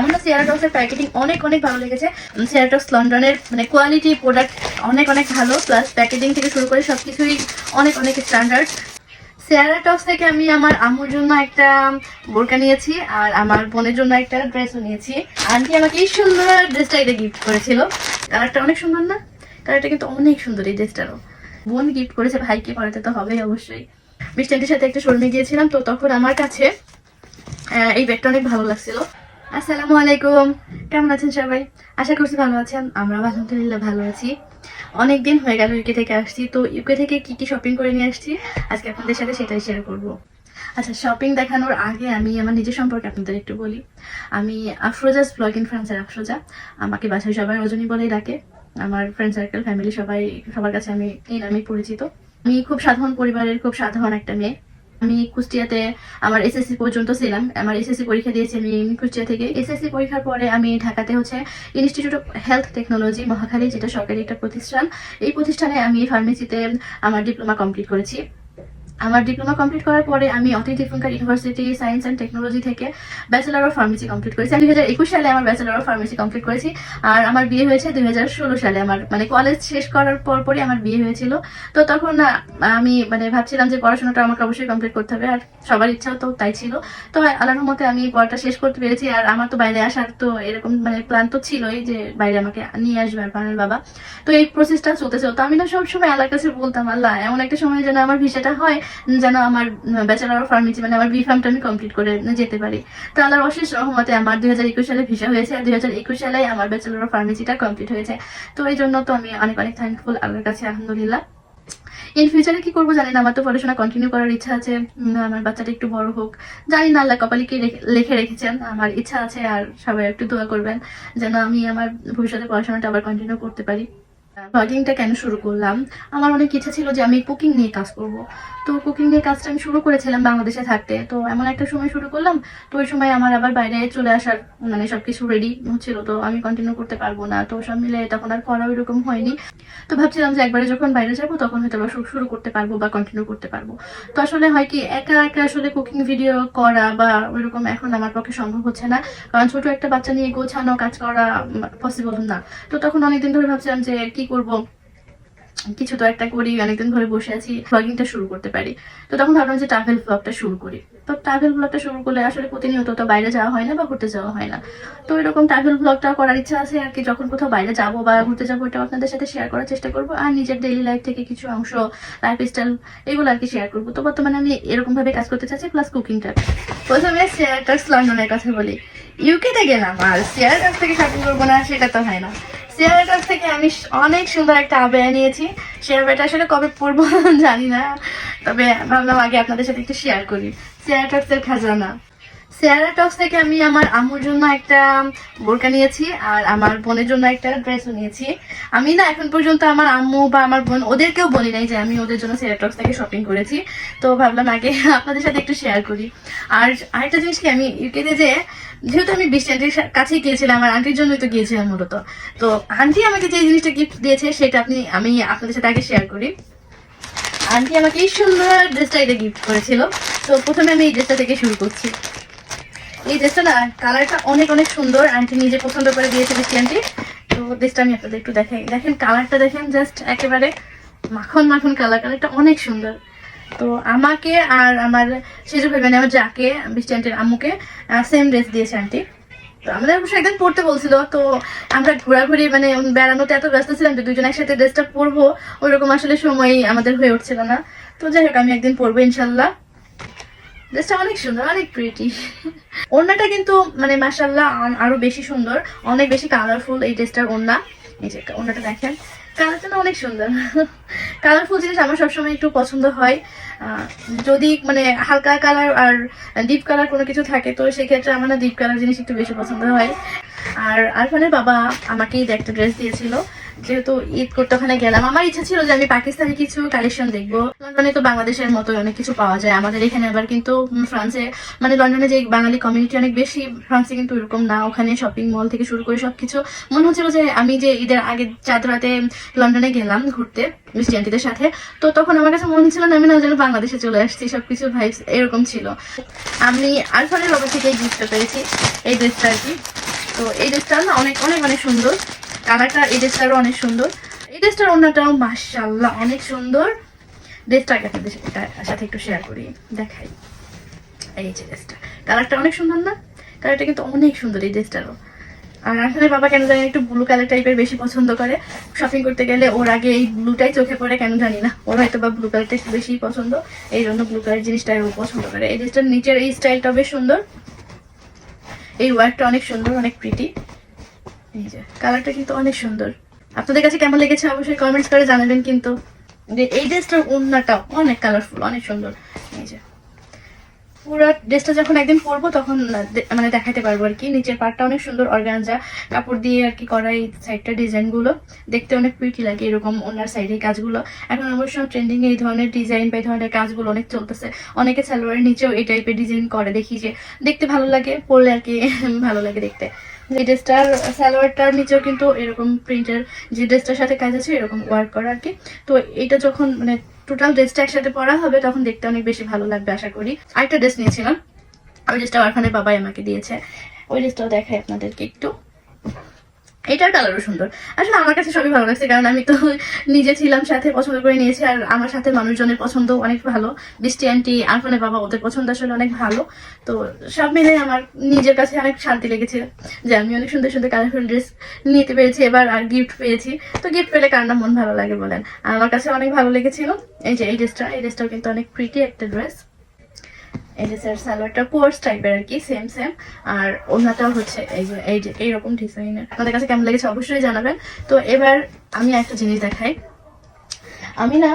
আমার না সিয়ারাটক্সের প্যাকেটিং অনেক অনেক ভালো লেগেছে। সিয়ারাটক্স লন্ডনের মানে কোয়ালিটি প্রোডাক্ট অনেক অনেক ভালো। প্লাস প্যাকেটিং থেকে শুরু করে সব কিছুই অনেক অনেক স্ট্যান্ডার্ড সেরাটক্স থেকে আমি আমার আম্মুর জন্য একটা বোরকা নিয়েছি আর আমার বোনের জন্য একটা ড্রেসও নিয়েছি। আন্টি আমাকে এই সুন্দর ড্রেসটা এটা গিফট করেছিল। কালারটা অনেক সুন্দর না? কালারটা কিন্তু অনেক সুন্দর এই ড্রেসটারও বোন গিফট করেছে, ভাইকে পড়াতে তো হবেই অবশ্যই। মিষ্টি আন্টির সাথে একটা শোরুমে গিয়েছিলাম, তো তখন আমার কাছে এই ব্যাগটা অনেক ভালো লাগছিল। আসসালামু আলাইকুম। কেমন আছেন সবাই? আশা করছি ভালো আছেন। আমরা আলহামদুলিল্লাহ ভালো আছি। অনেক দিন হয়ে গেল ইউকে থেকে আসছি। তো ইউকে থেকে কি কি শপিং করে নিয়ে আসছি? আজকে আপনাদের সাথে সেটাই শেয়ার করব। আচ্ছা শপিং দেখানোর আগে আমি আমার নিজের সম্পর্কে আপনাদের একটু বলি। আমি আফরোজাস ব্লগ ইন ফ্রান্সের আফরোজা। আমাকে বাসায় সবাই রজনী বলেই ডাকে। আমার ফ্রেন্ড সার্কেল ফ্যামিলি সবাই, সবার কাছে আমি এই নামেই পরিচিত। আমি খুব সাধারণ পরিবারের খুব সাধারণ একটা মেয়ে। আমি কুষ্টিয়াতে আমার এসএসসি পর্যন্ত ছিলাম। আমার এসএসসি পরীক্ষা দিয়েছি আমি কুষ্টিয়া থেকে। এসএসসি পরীক্ষার পরে আমি ঢাকাতে হচ্ছে institute of health technology Mohakhali, যেটা সরকারি একটা প্রতিষ্ঠান। এই প্রতিষ্ঠানে আমি ফার্মেসিতে আমার ডিপ্লোমা কমপ্লিট করেছি। আমার ডিপ্লোমা কমপ্লিট করার পরে আমি অতি ইউনিভার্সিটি, সায়েন্স অ্যান্ড টেকনোলজি থেকে ব্যাচেলার অফ ফার্মেসি কমপ্লিট করেছি। দুই হাজার একুশ সালে আমার ব্যাচেলার অফ ফার্মেসি কমপ্লিট করেছি। আর আমার বিয়ে হয়েছে দুই হাজার ষোলো সালে। আমার মানে কলেজ শেষ করার পর পরই আমার বিয়ে হয়েছিল। তো তখন আমি মানে ভাবছিলাম যে পড়াশোনাটা আমাকে অবশ্যই কমপ্লিট করতে হবে। আর সবার ইচ্ছাও তো তাই ছিল। তো আল্লাহর মতে আমি পড়াটা শেষ করতে পেরেছি। আর আমার তো বাইরে আসার তো এরকম মানে প্ল্যান তো ছিলই যে বাইরে আমাকে নিয়ে আসবে আর পানের বাবা। তো এই প্রসেসটা চলতে চলতে আমি না সবসময় আল্লাহর কাছে বলতাম, আল্লাহ, এমন একটা সময় যেন আমার ভিসাটা হয় যেন আমার ব্যাচেলার অফ ফার্মেসি মানে আমার বি ফার্মটা আমি কমপ্লিট করে যেতে পারি। তো আল্লাহর অশেষ রহমতে আমার দুই হাজার একুশ সালে ভিসা হয়েছে আর দুই হাজার একুশ সালে আমার ব্যাচেলার অফ ফার্মেসিটা কমপ্লিট হয়েছে। তো এই জন্য তো আমি অনেক অনেক থ্যাঙ্কফুল আল্লাহর কাছে, আলহামদুলিল্লাহ। ইন ফিউচারে কি করব জানি না, আমার তো পড়াশোনা কন্টিনিউ করার ইচ্ছা আছে। আমার বাচ্চাটা একটু বড় হোক। জানি না, আল্লাহ কপালে কি লিখে রেখেছেন। আমার ইচ্ছা আছে আর সবাই একটু দোয়া করবেন, যেন আমি আমার ভবিষ্যতে পড়াশোনাটা আবার কন্টিনিউ করতে পারি। ব্লগিংটা কেন শুরু করলাম? আমার অনেক ইচ্ছা ছিল যে আমি কুকিং নিয়ে কাজ করব। তো কুকিং নিয়ে কাজটা আমি শুরু করেছিলাম বাংলাদেশে থাকতে। তো এমন একটা সময় শুরু করলাম, তো ওই সময় আমার আবার বাইরে চলে আসার মানে সবকিছু রেডি হচ্ছিল। তো আমি কন্টিনিউ করতে পারব না। তো সব মিলে তখন আর করা ওইরকম হয়নি। তো ভাবছিলাম যে একবারে যখন বাইরে যাব, তখন হয়তো আবার শুরু করতে পারব বা কন্টিনিউ করতে পারব। তো আসলে হয় কি, একা একা আসলে কুকিং ভিডিও করা বা ওইরকম এখন আমার পক্ষে সম্ভব হচ্ছে না। কারণ ছোট একটা বাচ্চা নিয়ে গোছানো, কাজ করা পসিবল না। তো তখন অনেকদিন ধরে ভাবছিলাম যে কি করব। কিছু তো একটা করি, অনেকদিন ধরে বসে আছি ব্লগিংটা শুরু করতে পারি। তো তখন ভাবলাম যে ট্রাভেল ব্লগটা শুরু করি। তো ট্রাভেল ব্লগটা শুরু করলে আসলে প্রতিনিয়ত তো বাইরে যাওয়া হয় না বা ঘুরতে যাওয়া হয় না। তো এরকম ট্রাভেল ব্লগটা করার ইচ্ছা আছে আর কি, যখন কোথাও বাইরে যাব বা ঘুরতে যাব এটা আপনাদের সাথে শেয়ার করার চেষ্টা করব। আর নিজের ডেইলি লাইফ থেকে কিছু অংশ লাইফ স্টাইল এগুলো আর কি শেয়ার করব। তো বর্তমানে আমি এরকম ভাবে কাজ করতে চাচ্ছি প্লাস কুকিংটা প্রথমে শেয়ার টাক্স লন্ডনের কথা বলি। ইউকেতে গেলাম আর শেয়ার টাক্স থেকে শপিং করব না, সেটা তো হয় না। টাক্স থেকে আমি অনেক সুন্দর একটা আবেয়া নিয়েছি। আবেয়াটা আসলে কবে পড়ব জানি না। তবে ভাবলাম আগে আপনাদের সাথে একটু শেয়ার করি। শেয়ার খাজানা। সেয়ারা টক্স থেকে আমি আমার আম্মুর জন্য একটা বোরকা নিয়েছি আর আমার বোনের জন্য একটা ড্রেসও নিয়েছি। আমি না এখন পর্যন্ত আমার আম্মু বা আমার বোন ওদেরকেও বলি নাই যে আমি ওদের জন্য সেয়ারা টক্স থেকে শপিং করেছি। তো ভাবলাম আগে আপনাদের সাথে একটু শেয়ার করি। আর আরেকটা জিনিস কি, আমি ইউকেতে যে যেহেতু আমি বৃষ্টি আন্টির কাছেই গিয়েছিলাম আমার আন্টির জন্যই তো গিয়েছিলাম মূলত। তো আন্টি আমাকে যে জিনিসটা গিফট দিয়েছে সেটা আপনি, আমি আপনাদের সাথে আগে শেয়ার করি। আন্টি আমাকে এই সুন্দর ড্রেসটা এটা গিফট করেছিল। তো প্রথমে আমি এই ড্রেসটা থেকে শুরু করছি। এই ড্রেসটা না কালারটা অনেক অনেক সুন্দর। আন্টি নিজে পছন্দ করে দিয়েছে বৃষ্টি আন্টি তো ড্রেসটা আমি আপনাদের একটু দেখাই। দেখেন কালারটা দেখেন জাস্ট একেবারে মাখন মাখন কালার কালারটা অনেক সুন্দর। তো আমাকে আর আমার সেজু ভাই মানে আমার যাকে বৃষ্টি আন্টির আম্মুকে সেম ড্রেস দিয়েছে আন্টি তো আমাদের অবশ্য একদিন পড়তে বলছিল, তো আমরা ঘোরাঘুরি মানে বেড়ানোতে এত ব্যস্ত ছিলাম যে দুজন একসাথে ড্রেসটা পরবো, ওইরকম আসলে সময় আমাদের হয়ে উঠছিল না। তো যাই হোক, আমি একদিন পরবো ইনশাল্লাহ ড্রেসটা অনেক সুন্দর, অনেক প্রিটি ওড়নাটা কিন্তু মানে মাসাল্লাহ আরও বেশি সুন্দর, অনেক বেশি কালারফুল এই ড্রেসটার ওড়না। এই যে ওড়নাটা দেখেন কালারটা না অনেক সুন্দর। কালারফুল জিনিস আমার সবসময় একটু পছন্দ হয়। যদি মানে হালকা কালার আর ডিপ কালার কোনো কিছু থাকে, তো সেক্ষেত্রে আমার না ডিপ কালার জিনিস একটু বেশি পছন্দ হয়। আর আরফানের বাবা আমাকেই একটা ড্রেস দিয়েছিল। যেহেতু ঈদ করতে ওখানে গেলাম, আমার ইচ্ছা ছিল যে আমি পাকিস্তানি কিছু কালেকশন দেখব। লন্ডনে তো বাংলাদেশের মতো অনেক কিছু পাওয়া যায়, আমাদের এখানে আবার কিন্তু ফ্রান্সে মানে লন্ডনে যে বাঙালি কমিউনিটি অনেক বেশি ফ্রান্সে কিন্তু এরকম না, ওখানে শপিং মল থেকে শুরু করে সবকিছু। মনে হচ্ছিল যে আমি যে ঈদের আগে চাঁদ রাতে লন্ডনে গেলাম ঘুরতে মিষ্টি সাথে, তো তখন আমার কাছে মনে হচ্ছিল না, আমি না যেন বাংলাদেশে চলে আসছি, সবকিছু ভাইবস এরকম ছিল। আমি আরফানের বাবা থেকে গিফটটা পেয়েছি, এই ড্রেসটা আর কি। তো এই ড্রেসটা না অনেক অনেক অনেক সুন্দর। কালারটা এই ড্রেসটারও অনেক সুন্দর। এই ড্রেসটার অন্যটাও মার্শাল্লাহ অনেক সুন্দর। ড্রেসটা আগে আপনাদের সাথে- সাথে একটু শেয়ার করি, দেখাই। এই যে ড্রেসটা। কালারটা অনেক সুন্দর না? কালারটা কিন্তু অনেক সুন্দর এই ড্রেসটারও আর আসলে বাবা কেন জানি একটু ব্লু কালার টাইপের বেশি পছন্দ করে। শপিং করতে গেলে ওর আগে এই ব্লুটাই চোখে পড়ে, কেন জানি না। ওর হয়তো বা ব্লু কালারটা একটু বেশি পছন্দ। এই জন্য ব্লু কালার জিনিসটাই ও পছন্দ করে। এই ড্রেসটার নিচের এই স্টাইলটা বেশ সুন্দর। এই ওয়ার্কটা অনেক সুন্দর, অনেক প্রিটি কালারটা কিন্তু অনেক সুন্দর। আপনাদের কাছে কেমন লেগেছে অবশ্যই কমেন্টস করে জানাবেন কিন্তু যে এই ড্রেসটার ওড়নাটা অনেক কালারফুল অনেক সুন্দর। এই যে, পুরো ড্রেসটা যখন একদিন পরবো তখন মানে দেখাতে পারব আর কি। নিচের পার্টটা অনেক সুন্দর অর্গানজা কাপড় দিয়ে আর কি করা এই সাইডটা ডিজাইনগুলো দেখতে অনেক প্রিটি লাগে এরকম ওনার সাইডের কাজগুলো। এখন অবশ্য ট্রেন্ডিং এই ধরনের ডিজাইন বা এই ধরনের কাজগুলো অনেক চলতেছে। অনেকে সালোয়ারের নিচেও এই টাইপের ডিজাইন করে দেখি যে, দেখতে ভালো লাগে, পরলে আর কি ভালো লাগে দেখতে। এই ড্রেসটার সালোয়ারটার নিচেও কিন্তু এরকম প্রিন্টের যে ড্রেসটার সাথে কাজ আছে এরকম ওয়ার্ক করা আর কি। তো এটা যখন মানে টোটাল ড্রেসটা একসাথে পরা হবে, তখন দেখতে অনেক বেশি ভালো লাগবে, আশা করি। আরেকটা ড্রেস নিয়েছিলাম, ওই ড্রেসটা ওখানে বাবাই আমাকে দিয়েছে। ওই ড্রেসটাও দেখাই আপনাদেরকে একটু। এটার কালারও সুন্দর। আসলে আমার কাছে সবই ভালো লাগছে, কারণ আমি তো নিজে ছিলাম, সাথে পছন্দ করে নিয়েছি, আর আমার সাথে মানুষজনের পছন্দ অনেক ভালো। বৃষ্টি আন্টি আরফানের বাবা, ওদের পছন্দ আসলে অনেক ভালো। তো সব মিলে আমার নিজের কাছে অনেক শান্তি লেগেছে যে আমি অনেক সুন্দর সুন্দর কালারফুল ড্রেস নিতে পেরেছি, এবার আর গিফট পেয়েছি। তো গিফট পেলে কার না মন ভালো লাগে বলেন? আমার কাছে অনেক ভালো লেগেছিল। এই যে, এই ড্রেসটা এই ড্রেসটাও কিন্তু অনেক প্রিটি একটা ড্রেস এই সালোয়ারটা কোর্স টাইপের আর কি সেম সেম আর ওনাটাও হচ্ছে এই যে এই যে, এইরকম ডিজাইনের আপনাদের কাছে কেমন লেগেছে অবশ্যই জানাবেন। তো এবার আমি একটা জিনিস দেখাই। আমি না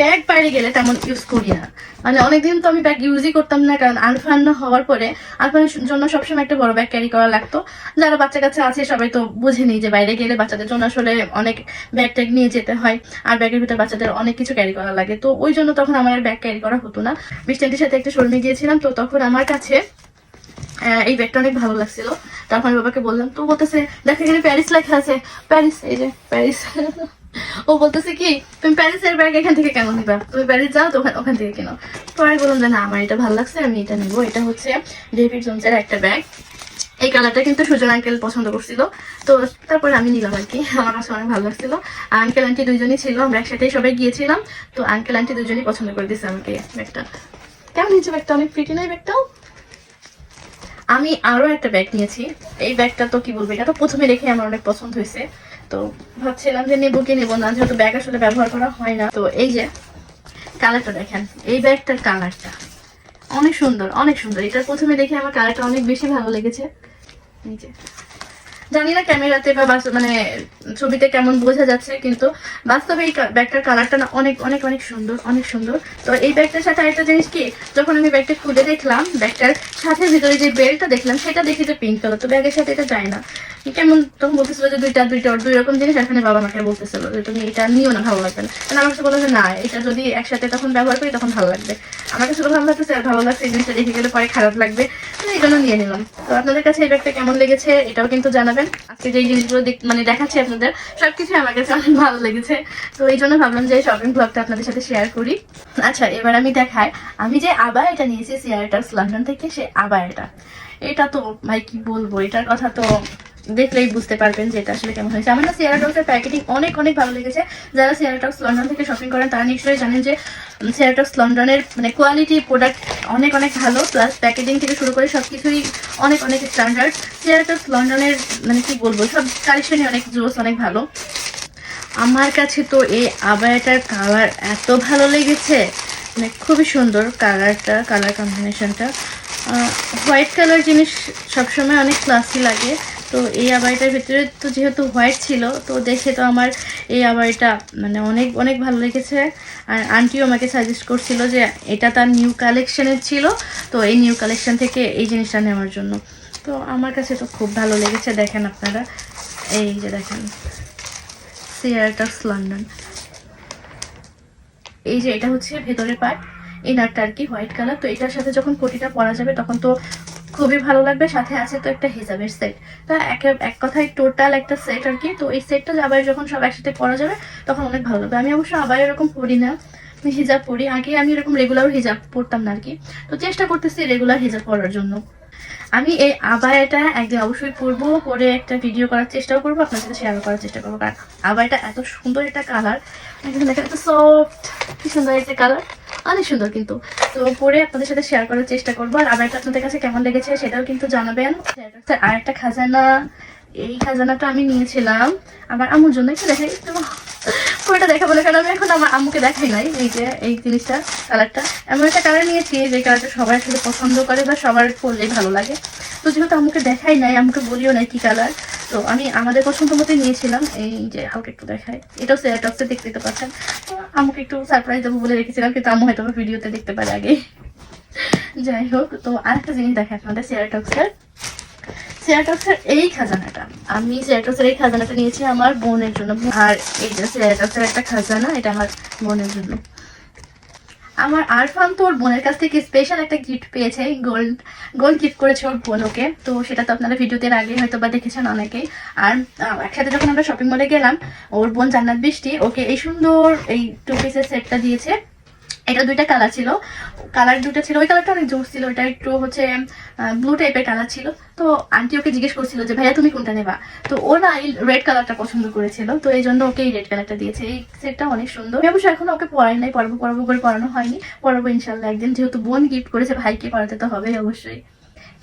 ব্যাগ বাইরে গেলে তেমন ইউজ করি না। মানে অনেকদিন তো আমি ব্যাগ ইউজই করতাম না, কারণ আলফান হওয়ার পরে আলফানের জন্য সবসময় একটা বড় ব্যাগ ক্যারি করা লাগতো। যারা বাচ্চা কাছে আছে, সবাই তো বুঝেনি যে বাইরে গেলে বাচ্চাদের জন্য আসলে অনেক ব্যাগ ট্যাগ নিয়ে যেতে হয়, আর ব্যাগের ভিতরে বাচ্চাদের অনেক কিছু ক্যারি করা লাগে। তো ওই জন্য তখন আমার ব্যাগ ক্যারি করা হতো না। বৃষ্টির সাথে একটা শোরুমে গিয়েছিলাম, তো তখন আমার কাছে এই ব্যাগটা অনেক ভালো লাগছিল। তারপর আমি বাবাকে বললাম, তো বলতেছে, দেখা এখানে প্যারিস লেখা আছে। প্যারিস এই যে প্যারিস ও বলতেছে কি, তুমি প্যারিসের ব্যাগ এখান থেকে কেন নিবা? তুমি প্যারিস যাও তো ওখান- থেকে বললাম যে, না, আমার এটা ভালো লাগছে, আমি এটা নিবো। এটা হচ্ছে ডেভিড জোনসের একটা ব্যাগ এই কালারটা কিন্তু সুজন আঙ্কেল পছন্দ করছিল। তো তারপরে আমি নিলাম আর কি। আমার কাছে অনেক ভালো লাগছিল। আঙ্কেল আন্টি দুইজনই ছিল, আমরা একসাথেই সবাই গিয়েছিলাম। তো আঙ্কেল আন্টি দুইজনই পছন্দ করে দিয়েছে আমাকে ব্যাগটা কেমন নিচ্ছে ব্যাগটা অনেক প্রিটি নয় ব্যাগটাও আমি আরও একটা ব্যাগ নিয়েছি। এই ব্যাগটা তো কি বলব, এটা তো প্রথমে দেখে আমার অনেক পছন্দ হয়েছে। তো ভাবছিলাম যে নেব কি নেব না, যেহেতু ব্যাগ আসলে ব্যবহার করা হয় না। তো এই যে কালারটা দেখেন, এই ব্যাগটার কালারটা অনেক সুন্দর অনেক সুন্দর। এটা প্রথমে দেখে আমার কালারটা অনেক বেশি ভালো লেগেছে। এই জানি না ক্যামেরাতে বা মানে ছবিতে কেমন বোঝা যাচ্ছে, কিন্তু বাস্তবে এই ব্যাগটার কালারটা না অনেক অনেক অনেক সুন্দর অনেক সুন্দর। তো এই ব্যাগটার সাথে আরেকটা জিনিস কি, যখন আমি ব্যাগটা খুলে দেখলাম, ব্যাগটার সাথে ভিতরে যে বেল্টটা দেখলাম, সেটা দেখি যে পিঙ্ক কালার তো ব্যাগের সাথে এটা যায় না। কেমন তখন বলতেছিল যে দুইটা দুইটা, দুই রকম জিনিস এখানে বাবা আমাকে বলতেছিল যে তুমি এটা নিও না, ভালো লাগবে না। কারণ আমার কাছে বলল যে না, এটা যদি একসাথে তখন ব্যবহার করি তখন ভালো লাগবে। আমার কাছে ভালো লাগতেছে আর ভালো লাগছে এই জিনিসটা দেখে গেলে পরে খারাপ লাগবে। এই জন্য নিয়ে নিলাম। তো আপনাদের কাছে এই ব্যাগটা কেমন লেগেছে এটাও কিন্তু জানাবেন। আজকে যে জিনিসগুলো মানে দেখাচ্ছি আপনাদের সবকিছু আমার কাছে অনেক ভালো লেগেছে। তো এই জন্য ভাবলাম যে শপিং ব্লগটা আপনাদের সাথে শেয়ার করি। আচ্ছা এবার আমি দেখাই। আমি যে আবার এটা নিয়েছি সিয়ারটার্স লন্ডন থেকে, সে আবার এটা। এটা তো, ভাই, কি বলব? এটার কথা তো দেখলেই বুঝতে পারবেন যে এটা আসলে কেমন হয়েছে। আমার না সিয়ারা টক্সের প্যাকেটিং অনেক অনেক ভালো লেগেছে। যারা সিয়ারা টক্স লন্ডন থেকে শপিং করেন, তারা নিশ্চয়ই জানেন যে সিয়ারা টক্স লন্ডনের মানে কোয়ালিটি প্রোডাক্ট অনেক অনেক ভালো। প্লাস প্যাকেজিং থেকে শুরু করে সব কিছুই অনেক অনেক স্ট্যান্ডার্ড সিয়ারা টক্স লন্ডনের মানে কি বলব, সব কালেকশনই অনেক জোস, অনেক ভালো। আমার কাছে তো এই আবায়াটার কালার এত ভালো লেগেছে। মানে খুবই সুন্দর কালারটা কালার কম্বিনেশনটা হোয়াইট কালার জিনিস সবসময় অনেক ক্লাসি লাগে। তো এই আবাইটার ভিতরে তো যেহেতু হোয়াইট ছিল, তো দেখে তো আমার এই আবাইটা মানে অনেক অনেক ভালো লেগেছে। আর আন্টিও আমাকে সাজেস্ট করছিল যে এটা তার নিউ কালেকশানের ছিল, তো এই নিউ কালেকশান থেকে এই জিনিসটা নেওয়ার জন্য। তো আমার কাছে তো খুব ভালো লেগেছে, দেখেন আপনারা। এই যে দেখেন সিয়ারটাস লন্ডন এই যে এটা হচ্ছে ভেতরের পার্ট ইনারটা আর কি হোয়াইট কালার তো এটার সাথে যখন কোটিটা পরা যাবে, তখন তো খুবই ভালো লাগবে। সাথে আছে তো একটা হিজাবের সেট তো এক এক কথায় টোটাল একটা সেট আর কি। তো এই সেটটা আবার যখন সব একসাথে পরা যাবে, তখন অনেক ভালো লাগবে। আমি অবশ্য আবার এরকম পড়ি না। হিজাব পরি। আগে আমি এরকম রেগুলার হিজাব পরতাম না আর কি। তো চেষ্টা করতেছি রেগুলার হিজাব পরার জন্য। আমি এই আবায়াটা একদিন অবশ্যই পরবো, পরে একটা ভিডিও করার চেষ্টাও করব আপনার সাথে শেয়ার করার চেষ্টা করব। কারণ আবায়াটা এত সুন্দর একটা কালার দেখেন এত সফট কি সুন্দর একটা কালার অনেক সুন্দর কিন্তু। তো পরে আপনাদের সাথে শেয়ার করার চেষ্টা করব। আর আমার আপনাদের কাছে কেমন লেগেছে সেটাও কিন্তু জানাবেন। আর একটা খাজানা, এই খাজানাটা আমি নিয়েছিলাম। আমার আমার জন্য, একটু দেখা পুরোটা দেখা বলে কারণ আমি এখন আমার আম্মুকে দেখাই নাই, এই যে, এই জিনিসটা কালারটা এমন একটা কালার নিয়েছি, যে কালারটা সবাই আসলে পছন্দ করে বা সবার পরলেই ভালো লাগে। তো যেহেতু আম্মুকে দেখাই নাই, আম্মুকে বলিও নাই কি কালার তো আমি আমাদের পছন্দ মতোই নিয়েছিলাম, এই যে, হালকা একটু দেখাই। এটাও সেয়ারটক্সে দেখতে তো পাচ্ছেন। তো আম্মুকে একটু সারপ্রাইজ দেবো বলে রেখেছিলাম, কিন্তু আম্মু হয়তো ভিডিওতে দেখতে পারে আগে যাই হোক, তো আরেকটা জিনিস দেখে আপনাদের সেয়ারটক্সের সেরাটক্সের এই খাজানাটা। আমি সেরাটক্সের এই খাজানাটা নিয়েছি আমার বোনের জন্য। আর যে সেরাটক্সের একটা খাজানা, এটা আমার বোনের জন্য। আমার আরফান তো ওর বোনের কাছ থেকে স্পেশাল একটা গিফট পেয়েছে গোল্ড গোল্ড গিফট করেছে ওর বোন ওকে। তো সেটা তো আপনারা ভিডিওতে আগে হয়তো বা দেখেছেন অনেকেই। আর একসাথে যখন আমরা শপিং মলে গেলাম, ওর বোন জান্নাত বৃষ্টি ওকে এই সুন্দর এই টু পিসের সেটটা দিয়েছে। এটা দুইটা কালার ছিল। কালার দুটো ছিল, ওই কালারটা অনেক জোর ছিল, ওইটা একটু হচ্ছে ব্লু টাইপের কালার ছিল। তো আন্টি ওকে জিজ্ঞেস করছিল যে, ভাইয়া, তুমি কোনটা নেবা? তো ও না, এই রেড কালারটা পছন্দ করেছিল। তো এই জন্য ওকে এই রেড কালারটা দিয়েছে। এই সেটটা অনেক সুন্দর। আমি অবশ্য এখন ওকে পড়াই নাই পড়াবো পড়াবো করে পড়ানো হয়নি। পড়াবো ইনশাল্লাহ একদিন। যেহেতু বোন গিফট করেছে, ভাইকে পড়াতে তো হবে অবশ্যই।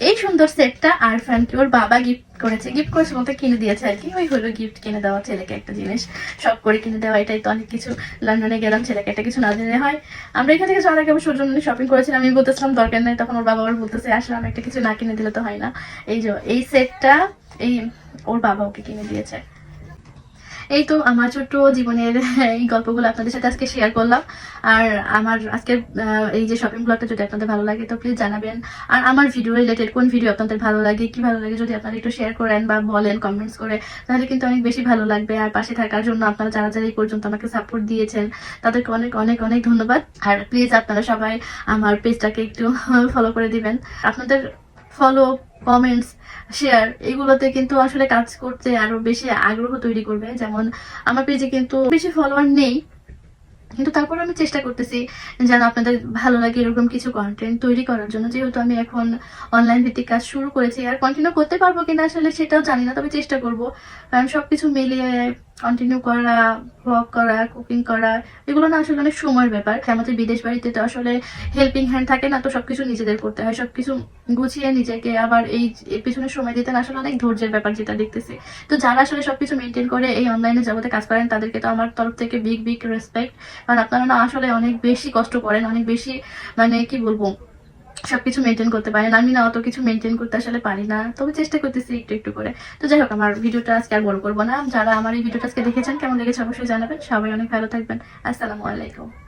এই সুন্দর সেটটা আর ফ্যানকে ওর বাবা গিফট করেছে। গিফট করেছে বলতে কিনে দিয়েছে আর কি। ওই হলো গিফট কিনে দেওয়া, ছেলেকে একটা জিনিস। সব করে কিনে দেওয়া, এটাই তো অনেক কিছু। লন্ডনে গেলাম, ছেলেকে একটা কিছু না জেনে হয়। আমরা এখান থেকে সবাই আগে সৌজন্য শপিং করেছিলাম। আমি বলতেছিলাম, দরকার নেই। তখন ওর বাবা আবার বলতেছে, আসলে আমি একটা কিছু না কিনে দিলে তো হয় না। এই যে, এই সেটটা, এই ওর বাবা ওকে কিনে দিয়েছে। এই তো আমার ছোট্ট জীবনের এই গল্পগুলো আপনাদের সাথে আজকে শেয়ার করলাম। আর আমার আজকের আহ, এই যে শপিং ব্লগটা যদি আপনাদের ভালো লাগে তো প্লিজ জানাবেন। আর আমার ভিডিও রিলেটেড কোন ভিডিও আপনাদের ভালো লাগে কি ভালো লাগে যদি আপনারা একটু শেয়ার করেন বা বলেন কমেন্টস করে তাহলে কিন্তু অনেক বেশি ভালো লাগবে। আর পাশে থাকার জন্য আপনারা যারা যারা এই পর্যন্ত আমাকে সাপোর্ট দিয়েছেন তাদেরকে অনেক অনেক অনেক ধন্যবাদ। আর প্লিজ আপনারা সবাই আমার পেজটাকে একটু ফলো করে দিবেন। আপনাদের ফলো কমেন্টস শেয়ার এগুলোতে কিন্তু আসলে কাজ করতে আরও বেশি আগ্রহ তৈরি করবে। যেমন আমার পেজে কিন্তু বেশি ফলোয়ার নেই, কিন্তু তারপর আমি চেষ্টা করতেছি যেন আপনাদের ভালো লাগে এরকম কিছু কন্টেন্ট তৈরি করার জন্য। যেহেতু আমি এখন অনলাইন ভিত্তিক কাজ শুরু করেছি, আর কন্টিনিউ করতে পারব কিনা আসলে সেটাও জানি না, তবে চেষ্টা করব। কারণ সবকিছু মিলিয়ে কন্টিনিউ করা ব্লগ করা কুকিং করা, এগুলো না আসলে অনেক সময়ের ব্যাপার। আমাদের বিদেশ বাড়িতে তো আসলে হেল্পিং হ্যান্ড থাকে না, তো সবকিছু নিজেদের করতে হয়, সবকিছু গুছিয়ে নিজেকে আবার এই পিছনে সময় দিতে না আসলে অনেক ধৈর্যের ব্যাপার যেটা দেখতেছি। তো যারা আসলে সবকিছু মেনটেন করে এই অনলাইনে জগতে কাজ করেন, তাদেরকে তো আমার তরফ থেকে বিগ বিগ রেসপেক্ট কারণ আপনারা না আসলে অনেক বেশি কষ্ট করেন, অনেক বেশি মানে কি বলব সবকিছু মেনটেন করতে পারেন আমি না অত কিছু মেনটেন করতে আসলে পারি না। তবে চেষ্টা করতেছি একটু একটু করে। তো যাই হোক, আমার ভিডিওটা আজকে আর বড় করব না। যারা আমার এই ভিডিওটা আজকে দেখেছেন, কেমন লেগেছে অবশ্যই জানাবেন। সবাই অনেক ভালো থাকবেন। আসসালামু আলাইকুম।